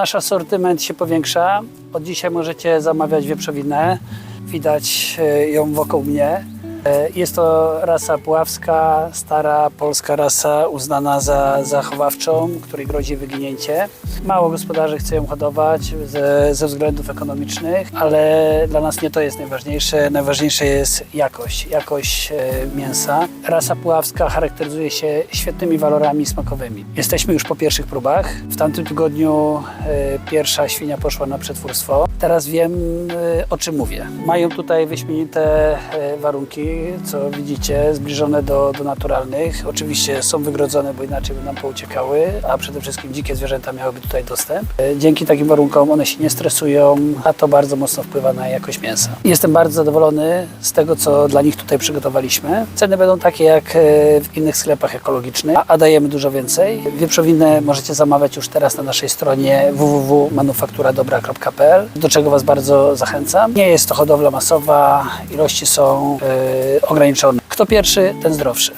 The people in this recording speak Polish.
Nasz asortyment się powiększa. Od dzisiaj możecie zamawiać wieprzowinę. Widać e, ją wokół mnie. E, Jest to rasa puławska, stara polska rasa uznana za zachowawczą, której grozi wyginięcie. Mało gospodarzy chce ją hodować ze, ze względów ekonomicznych, ale dla nas nie to jest najważniejsze. Najważniejsze jest jakość, jakość e, mięsa. Rasa puławska charakteryzuje się świetnymi walorami smakowymi. Jesteśmy już po pierwszych próbach. W tamtym tygodniu e, pierwsza świnia poszła na przetwórstwo. Teraz wiem, e, o czym mówię. Mają tutaj wyśmienite e, warunki, co widzicie, zbliżone do, do naturalnych. Oczywiście są wygrodzone, bo inaczej by nam pouciekały, a przede wszystkim dzikie zwierzęta miałyby tutaj dostęp. E, Dzięki takim warunkom one się nie stresują, a to bardzo mocno wpływa na jakość mięsa. Jestem bardzo zadowolony z tego, co dla nich tutaj przygotowaliśmy. Ceny będą takie jak w innych sklepach ekologicznych, a dajemy dużo więcej. Wieprzowinę możecie zamawiać już teraz na naszej stronie www.manufakturadobra.pl, do czego Was bardzo zachęcam. Nie jest to hodowla masowa, ilości są e, ograniczone. Kto pierwszy, ten zdrowszy.